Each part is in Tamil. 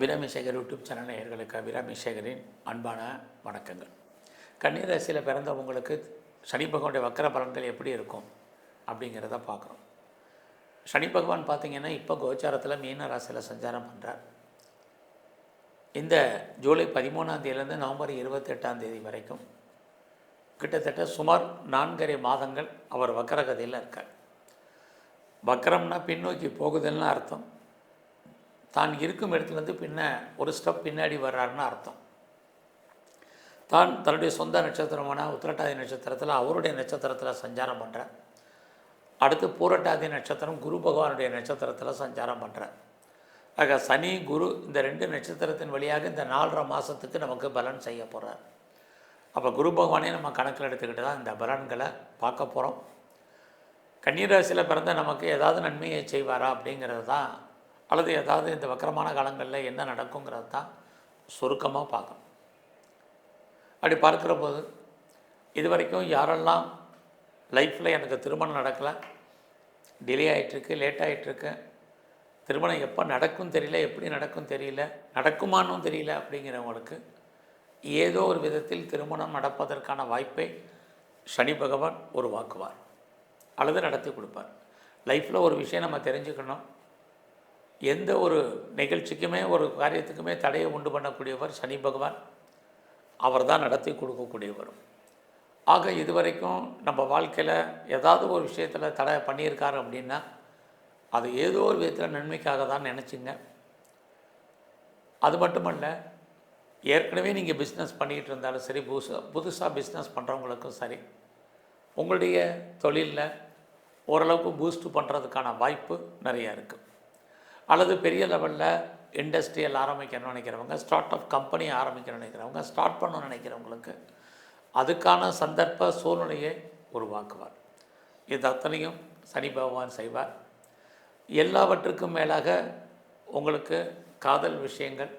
அபிராமி சேகர் யூடியூப் சேனல் நேயர்களுக்கு அபிராமி சேகரின் அன்பான வணக்கங்கள். கண்ணீர் ராசியில் பிறந்தவங்களுக்கு சனி பகவானுடைய வக்கர பலன்கள் எப்படி இருக்கும் அப்படிங்கிறத பார்க்குறோம். சனி பகவான் பார்த்திங்கன்னா இப்போ கோச்சாரத்தில் மீன ராசியில் சஞ்சாரம் பண்ணுறார் இந்த ஜூலை பதிமூணாம் தேதியிலேருந்து நவம்பர் இருபத்தெட்டாம் தேதி வரைக்கும் கிட்டத்தட்ட சுமார் நான்கரை மாதங்கள் அவர் வக்கரகதையில் இருக்கார். வக்கரம்னா பின்னோக்கி போகுதுன்னு அர்த்தம். தான் இருக்கும் இடத்துலேருந்து பின்ன ஒரு ஸ்டெப் பின்னாடி வர்றாருன்னு அர்த்தம். தான் தன்னுடைய சொந்த நட்சத்திரமான உத்திரட்டாதி நட்சத்திரத்தில் அவருடைய நட்சத்திரத்தில் சஞ்சாரம் பண்ணுறார் அடுத்து பூரட்டாதி நட்சத்திரம் குரு பகவானுடைய நட்சத்திரத்தில் சஞ்சாரம் பண்ணுறார் ஆக சனி குரு இந்த ரெண்டு நட்சத்திரத்தின் வழியாக இந்த நாலரை மாதத்துக்கு நமக்கு பலன் செய்ய போகிறார் அப்போ குரு பகவானே நம்ம கணக்கில் எடுத்துக்கிட்டு தான் இந்த பலன்களை பார்க்க போகிறோம் கன்னிராசியில் பிறந்த நமக்கு ஏதாவது நன்மையை செய்வாரா அப்படிங்கிறது தான் அல்லது ஏதாவது இந்த வக்கரமான காலங்களில் என்ன நடக்குங்கிறது தான் சுருக்கமாக பார்க்கணும். அப்படி பார்க்குற போது இது வரைக்கும் யாரெல்லாம் லைஃப்பில் எனக்கு திருமணம் நடக்கலை டிலே ஆகிட்டுருக்கு லேட் ஆகிட்டுருக்கு திருமணம் எப்போ நடக்கும் தெரியல எப்படி நடக்கும் தெரியல நடக்குமானும் தெரியல அப்படிங்கிறவங்களுக்கு ஏதோ ஒரு விதத்தில் திருமணம் நடப்பதற்கான வாய்ப்பை சனி பகவான் உருவாக்குவார் அல்லது நடத்தி கொடுப்பார். லைஃப்பில் ஒரு விஷயம் நம்ம தெரிஞ்சுக்கணும். எந்த ஒரு நிகழ்ச்சிக்குமே ஒரு காரியத்துக்குமே தடையை உண்டு பண்ணக்கூடியவர் சனி பகவான். அவர் தான் நடத்தி கொடுக்கக்கூடியவர் ஆக இதுவரைக்கும் நம்ம வாழ்க்கையில் ஏதாவது ஒரு விஷயத்தில் தடை பண்ணியிருக்காரு அப்படின்னா அது ஏதோ ஒரு விதத்தில் நன்மைக்காக தான் நினச்சிங்க. அது மட்டுமல்ல ஏற்கனவே நீங்கள் பிஸ்னஸ் பண்ணிக்கிட்டு இருந்தாலும் சரி புதுசாக புதுசாக பிஸ்னஸ் பண்ணுறவங்களுக்கும் சரி உங்களுடைய தொழிலில் ஓரளவுக்கு பூஸ்ட் பண்ணுறதுக்கான வாய்ப்பு நிறையா இருக்குது அல்லது பெரிய லெவலில் இண்டஸ்ட்ரியல் ஆரம்பிக்கணும்னு நினைக்கிறவங்க ஸ்டார்ட் அப் கம்பெனி ஆரம்பிக்கணும்னு நினைக்கிறவங்க ஸ்டார்ட் பண்ணணும்னு நினைக்கிறவங்களுக்கு அதுக்கான சந்தர்ப்ப சூழ்நிலையை உருவாக்குவார். இது அத்தனையும் சனி பகவான் செய்வார். எல்லாவற்றுக்கும் மேலாக உங்களுக்கு காதல் விஷயங்கள்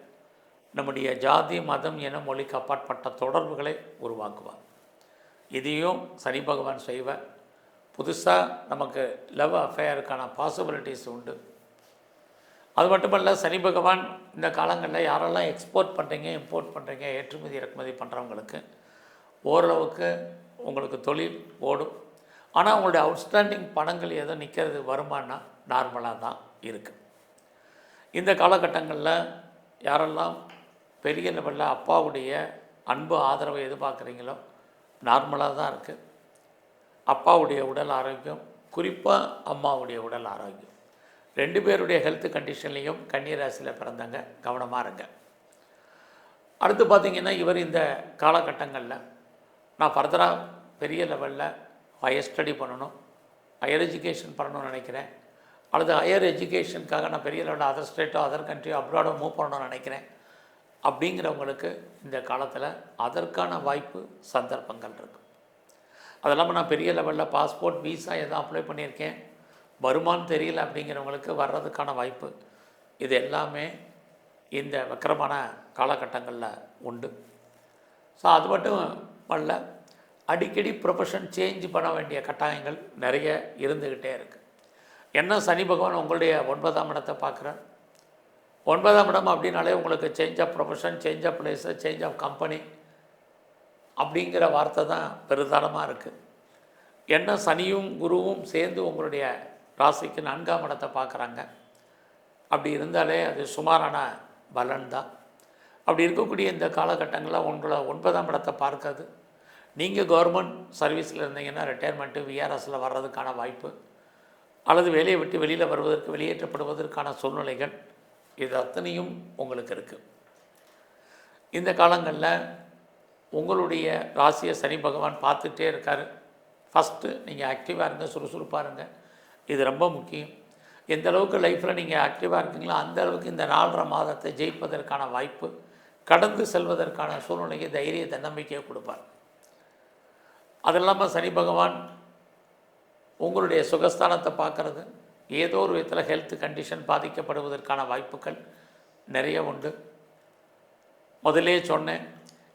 நம்முடைய ஜாதி மதம் என மொழிக்கு அப்பாற்பட்ட தொடர்புகளை உருவாக்குவார். இதையும் சனி பகவான் செய்வார். புதுசாக நமக்கு லவ் அஃபேருக்கான பாசிபிலிட்டிஸ் உண்டு. அது மட்டுமல்ல சனி பகவான் இந்த காலங்களில் யாரெல்லாம் எக்ஸ்போர்ட் பண்ணுறீங்க இம்போர்ட் பண்ணுறீங்க ஏற்றுமதி இறக்குமதி பண்ணுறவங்களுக்கு ஓரளவுக்கு உங்களுக்கு தொழில் ஓடும். ஆனால் உங்களுடைய அவுட்ஸ்டாண்டிங் பணங்கள் ஏதோ நிற்கிறது வருமானா நார்மலாக தான் இருக்குது இந்த காலகட்டங்களில் யாரெல்லாம் பெரிய லெவலில் அப்பாவுடைய அன்பு ஆதரவை எதிர்பார்க்குறீங்களோ நார்மலாக தான் இருக்குது அப்பாவுடைய உடல் ஆரோக்கியம் குறிப்பாக அம்மாவுடைய உடல் ஆரோக்கியம். ரெண்டு பேருடைய ஹெல்த் கண்டிஷன்லேயும் கன்னிராசியில் பிறந்தாங்க கவனமாக இருங்க. அடுத்து பார்த்திங்கன்னா இவர் இந்த காலகட்டங்களில் நான் ஃபர்தராக பெரிய லெவலில் ஹையர் ஸ்டடி பண்ணணும் ஹையர் எஜுகேஷன் பண்ணணும்னு நினைக்கிறேன். அல்லது ஹையர் எஜுகேஷனுக்காக நான் பெரிய லெவலில் அதர் ஸ்டேட்டோ அதர் கண்ட்ரியோ அப்ராடோ மூவ் பண்ணணும்னு நினைக்கிறேன். அப்படிங்கிறவங்களுக்கு இந்த காலத்தில் அதற்கான வாய்ப்பு சந்தர்ப்பங்கள் இருக்குது அது இல்லாமல் நான் பெரிய லெவலில் பாஸ்போர்ட் விசா எதுவும் அப்ளை பண்ணியிருக்கேன். வருமானம் தெரியல அப்படிங்கிறவங்களுக்கு வர்றதுக்கான வாய்ப்பு. இது எல்லாமே இந்த வக்கரமான காலகட்டங்களில் உண்டு. ஸோ அது மட்டும் அல்ல அடிக்கடி ப்ரொஃபஷன் சேஞ்ச் பண்ண வேண்டிய கட்டாயங்கள் நிறைய இருந்துக்கிட்டே இருக்குது என்ன சனி பகவான் உங்களுடைய ஒன்பதாம் இடத்தை பார்க்குறார்? ஒன்பதாம் இடம் அப்படின்னாலே உங்களுக்கு change of profession change of place change of company அப்படிங்கிற வார்த்தை தான் பெருதானமாக இருக்குது என்ன சனியும் குருவும் சேர்ந்து உங்களுடைய ராசிக்கு நான்காம் இடத்தை பார்க்குறாங்க. அப்படி இருந்தாலே அது சுமாரான பலன் தான். அப்படி இருக்கக்கூடிய இந்த காலகட்டங்களில் உங்களை ஒன்பதாம் இடத்தை பார்க்காது நீங்கள் கவர்மெண்ட் சர்வீஸில் இருந்தீங்கன்னா ரிட்டையர்மெண்ட்டு விஆர்எஸில் வர்றதுக்கான வாய்ப்பு. அல்லது வேலையை விட்டு வெளியில் வருவதற்கு வெளியேற்றப்படுவதற்கான சூழ்நிலைகள் இது அத்தனையும் உங்களுக்கு இருக்குது இந்த காலங்களில் உங்களுடைய ராசியை சனி பகவான் பார்த்துட்டே இருக்கார். ஃபஸ்ட்டு நீங்கள் ஆக்டிவாக இருங்க சுறுசுறுப்பாக இருங்க. இது ரொம்ப முக்கியம். எந்த அளவுக்கு லைஃப்பில் நீங்கள் ஆக்டிவாக இருக்கீங்களோ அந்த அளவுக்கு இந்த நாலரை மாதத்தை ஜெயிப்பதற்கான வாய்ப்பு கடந்து செல்வதற்கான சூழ்நிலையை தைரிய தன்னம்பிக்கையை கொடுப்பார். அது இல்லாமல் சனி பகவான் உங்களுடைய சுகஸ்தானத்தை பார்க்குறது ஏதோ ஒரு விதத்தில் ஹெல்த் கண்டிஷன் பாதிக்கப்படுவதற்கான வாய்ப்புகள் நிறைய உண்டு. முதலே சொன்னேன்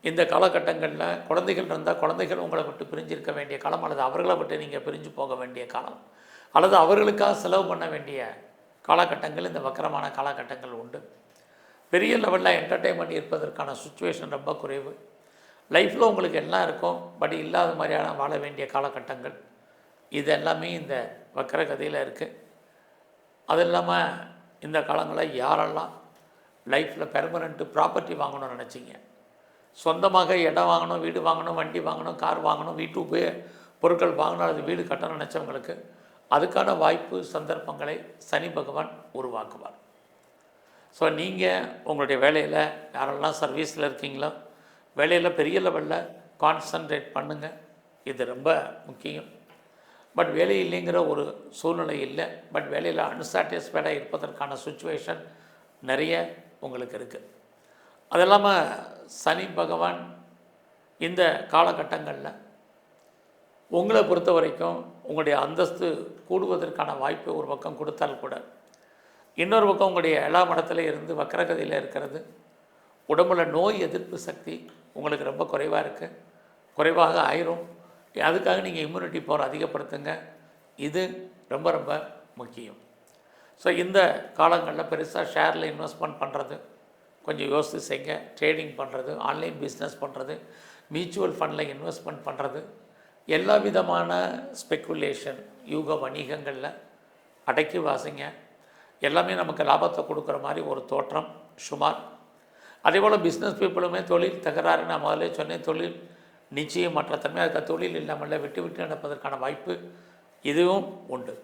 இந்த காலகட்டங்களில் குழந்தைகள் இருந்தால் குழந்தைகள் உங்களை விட்டு பிரிஞ்சிருக்க வேண்டிய காலம் அல்லது அவர்களை விட்டு நீங்கள் பிரிஞ்சு போக வேண்டிய காலம். அல்லது அவர்களுக்காக செலவு பண்ண வேண்டிய காலகட்டங்கள் இந்த வக்கரமான காலகட்டங்கள் உண்டு. பெரிய லெவலில் என்டர்டெயின்மெண்ட் இருப்பதற்கான சுச்சுவேஷன் ரொம்ப குறைவு. லைஃப்பில் உங்களுக்கு எல்லாம் இருக்கும்? பட் இல்லாத மாதிரியான வாழ வேண்டிய காலகட்டங்கள். இது எல்லாமே இந்த வக்கர கதையில் இருக்குது அது இல்லாமல் இந்த காலங்களில் யாரெல்லாம் லைஃப்பில் பெர்மனண்ட்டு ப்ராப்பர்ட்டி வாங்கணும்னு நினச்சிங்க? சொந்தமாக இடம் வாங்கணும் வீடு வாங்கணும் வண்டி வாங்கணும் கார் வாங்கணும் வீட்டு உபயோக பொருட்கள் வாங்கணும் அது வீடு கட்டணும்னு நினச்சவங்களுக்கு அதுக்கான வாய்ப்பு சந்தர்ப்பங்களை சனி பகவான் உருவாக்குவார். ஸோ நீங்கள் உங்களுடைய வேலையில் யாரெல்லாம் சர்வீஸில் இருக்கீங்களோ வேலையில் பெரிய லெவலில் கான்சன்ட்ரேட் பண்ணுங்கள் இது ரொம்ப முக்கியம். பட் வேலை இல்லைங்கிற ஒரு சூழ்நிலை இல்லை. பட் வேலையில் அன்சாட்டிஸ்ஃபைடாக இருப்பதற்கான சுச்சுவேஷன் நிறைய உங்களுக்கு இருக்குது அது இல்லாமல் சனி பகவான் இந்த காலகட்டங்களில் உங்களை பொறுத்த வரைக்கும் உங்களுடைய அந்தஸ்து கூடுவதற்கான வாய்ப்பு ஒரு பக்கம் கொடுத்தால் கூட இன்னொரு பக்கம் உங்களுடைய எல்லா மடத்தில் இருந்து வக்கரகதியில் இருக்கிறது. உடம்புல நோய் எதிர்ப்பு சக்தி உங்களுக்கு ரொம்ப குறைவாக இருக்குது குறைவாக ஆயிரும். அதுக்காக நீங்கள் இம்யூனிட்டி பவர் அதிகப்படுத்துங்க. இது ரொம்ப ரொம்ப முக்கியம். ஸோ இந்த காலங்களில் பெருசாக ஷேரில் இன்வெஸ்ட்மெண்ட் பண்ணுறது கொஞ்சம் யோசித்து செய்ங்க. ட்ரேடிங் பண்ணுறது ஆன்லைன் பிஸ்னஸ் பண்ணுறது மியூச்சுவல் ஃபண்டில் இன்வெஸ்ட்மெண்ட் பண்ணுறது எல்லா விதமான ஸ்பெக்குலேஷன் யூக வணிகங்களில் அடக்கி வாசிங்க. எல்லாமே நமக்கு லாபத்தை கொடுக்குற மாதிரி ஒரு தோற்றம் சுமார். அதே போல் பிஸ்னஸ் பீப்புளுமே தொழில் தகராறு நான் முதல்ல சொன்னேன் தொழில் நிச்சயம் மற்ற தன்மை அதுக்கு தொழில் இல்லாமல் விட்டு விட்டு நடப்பதற்கான வாய்ப்பு இதுவும் உண்டு.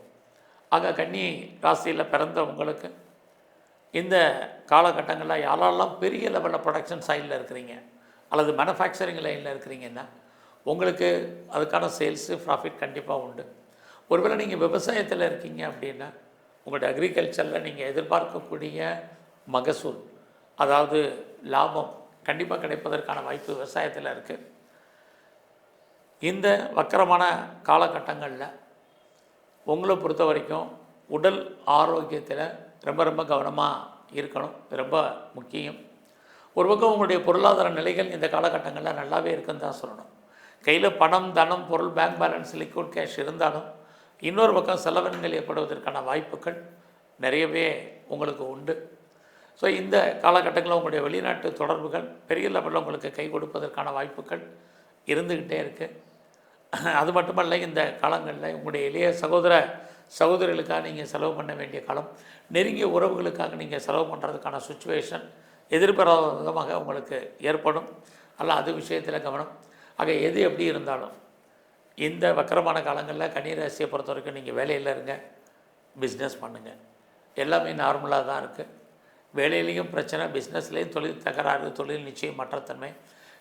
ஆக கன்னி ராசியில் பிறந்தவங்களுக்கு இந்த காலகட்டங்களில் யாரெல்லாம் பெரிய லெவலில் ப்ரொடக்ஷன் சைடில் இருக்கிறீங்க அல்லது மேனுஃபேக்சரிங் லைனில் இருக்கிறீங்கன்னா உங்களுக்கு அதுக்கான சேல்ஸு ப்ராஃபிட் கண்டிப்பாக உண்டு. ஒருவேளை நீங்கள் விவசாயத்தில் இருக்கீங்க அப்படின்னா உங்களோட அக்ரிகல்ச்சரில் நீங்கள் எதிர்பார்க்கக்கூடிய மகசூல் அதாவது லாபம் கண்டிப்பாக கிடைப்பதற்கான வாய்ப்பு விவசாயத்தில் இருக்குது இந்த வக்கரமான காலகட்டங்களில் உங்களை பொறுத்த வரைக்கும் உடல் ஆரோக்கியத்தில் ரொம்ப ரொம்ப கவனமாக இருக்கணும். ரொம்ப முக்கியம். ஒரு பக்கம் உங்களுடைய பொருளாதார நிலைகள் இந்த காலகட்டங்களில் நல்லாவே இருக்குன்னு தான் சொல்லணும். கையில் பணம் தனம் பொருள் பேங்க் பேலன்ஸ் லிக்விட் கேஷ் இருந்தாலும் இன்னொரு பக்கம் செலவினங்கள் ஏற்படுவதற்கான வாய்ப்புகள் நிறையவே உங்களுக்கு உண்டு. ஸோ இந்த காலகட்டங்களில் உங்களுடைய வெளிநாட்டு தொடர்புகள் பெரிய லெவலில் உங்களுக்கு கை கொடுப்பதற்கான வாய்ப்புகள் இருந்துக்கிட்டே இருக்குது அது மட்டுமல்ல இந்த காலங்களில் உங்களுடைய இளைய சகோதர சகோதரிகளுக்காக நீங்கள் செலவு பண்ண வேண்டிய காலம் நெருங்கிய உறவுகளுக்காக நீங்கள் செலவு பண்ணுறதுக்கான சுச்சுவேஷன் எதிர்பாராத விதமாக உங்களுக்கு ஏற்படும். அல்ல அது விஷயத்தில் கவனம். ஆக எது எப்படி இருந்தாலும் இந்த வக்கரமான காலங்களில் கன்னிராசியை பொறுத்த வரைக்கும் நீங்கள் வேலையில் இருங்க பிஸ்னஸ் பண்ணுங்கள் எல்லாமே நார்மலாக தான் இருக்குது வேலையிலையும் பிரச்சனை பிஸ்னஸ்லேயும் தொழில் தகராறு தொழில் நிச்சயம் மற்றத்தன்மை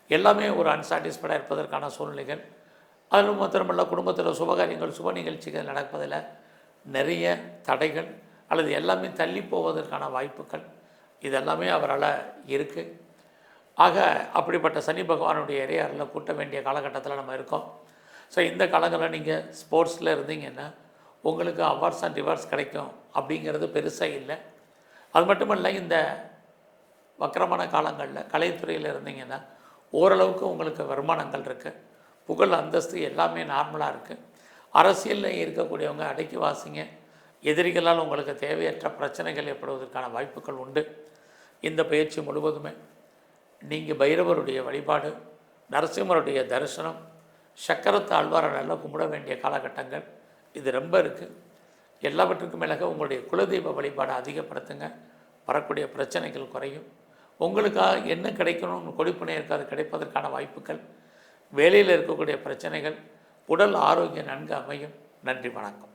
எல்லாமே ஒரு அன்சாட்டிஸ்ஃபைடாக இருப்பதற்கான சூழ்நிலைகள். அதுவும் மாத்திரமல்ல குடும்பத்தில் சுபகாரியங்கள் சுப நிகழ்ச்சிகள் நடப்பதில் நிறைய தடைகள் அல்லது எல்லாமே தள்ளி போவதற்கான வாய்ப்புகள் இதெல்லாமே அவரால் இருக்குது ஆக அப்படிப்பட்ட சனி பகவானுடைய இறையாறில் கூட்ட வேண்டிய காலகட்டத்தில் நம்ம இருக்கோம். ஸோ இந்த காலங்களில் நீங்கள் ஸ்போர்ட்ஸில் இருந்தீங்கன்னா உங்களுக்கு அவார்ட்ஸ் அண்ட் ரிவார்ட்ஸ் கிடைக்கும் அப்படிங்கிறது பெருசாக இல்லை. அது மட்டுமல்ல இந்த வக்கரமான காலங்களில் கலைத்துறையில் இருந்தீங்கன்னா ஓரளவுக்கு உங்களுக்கு வருமானங்கள் இருக்குது புகழ் அந்தஸ்து எல்லாமே நார்மலாக இருக்குது அரசியலில் இருக்கக்கூடியவங்க அடக்கி வாசிங்க எதிரிகளால் உங்களுக்கு தேவையற்ற பிரச்சனைகள் ஏற்படுவதற்கான வாய்ப்புகள் உண்டு. இந்த பயிற்சி முழுவதுமே நீங்கள் பைரவருடைய வழிபாடு நரசிம்மருடைய தரிசனம் சக்கரத்து ஆழ்வாரை நல்லா கும்பிட வேண்டிய காலகட்டங்கள் இது ரொம்ப இருக்குது எல்லாவற்றுக்கும் மேலாக உங்களுடைய குலதெய்வ வழிபாடை அதிகப்படுத்துங்க. வரக்கூடிய பிரச்சனைகள் குறையும். உங்களுக்காக என்ன கிடைக்கணும்னு கொடுப்பினை இருக்காது கிடைப்பதற்கான வாய்ப்புகள் வேலையில் இருக்கக்கூடிய பிரச்சனைகள் உடல் ஆரோக்கியம் நன்கு அமையும். நன்றி வணக்கம்.